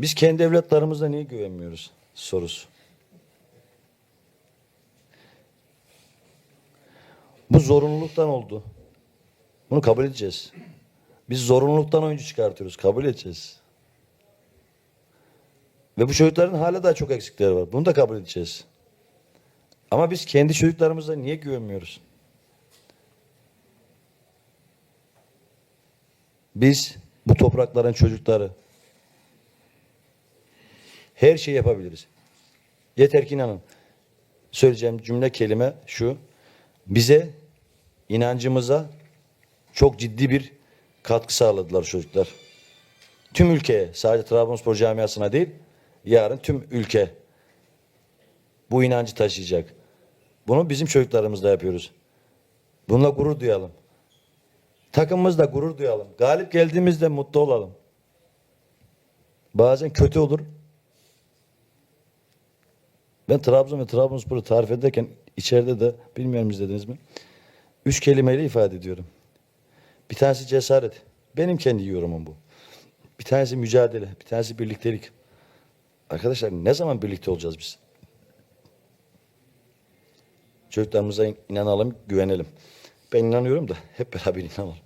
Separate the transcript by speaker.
Speaker 1: Biz kendi evlatlarımıza niye güvenmiyoruz sorusu. Bu zorunluluktan oldu. Bunu kabul edeceğiz. Biz zorunluluktan oyuncu çıkartıyoruz. Kabul edeceğiz. Ve bu çocukların hala daha çok eksikleri var. Bunu da kabul edeceğiz. Ama biz kendi çocuklarımıza niye güvenmiyoruz? Biz bu toprakların çocukları her şeyi yapabiliriz. Yeter ki inanın. Söyleyeceğim cümle kelime şu. Bize inancımıza çok ciddi bir katkı sağladılar çocuklar. Tüm ülkeye, sadece Trabzonspor camiasına değil, yarın tüm ülke bu inancı taşıyacak. Bunu bizim çocuklarımızla yapıyoruz. Bununla gurur duyalım. Takımımızla gurur duyalım. Galip geldiğimizde mutlu olalım. Bazen kötü olur. Ben Trabzon ve Trabzonspor'u tarif ederken içeride de bilmiyorum izlediniz mi? Üç kelimeyle ifade ediyorum. Bir tanesi cesaret. Benim kendi yorumum bu. Bir tanesi mücadele. Bir tanesi birliktelik. Arkadaşlar ne zaman birlikte olacağız biz? Çocuklarımıza inanalım, güvenelim. Ben inanıyorum da hep beraber inanalım.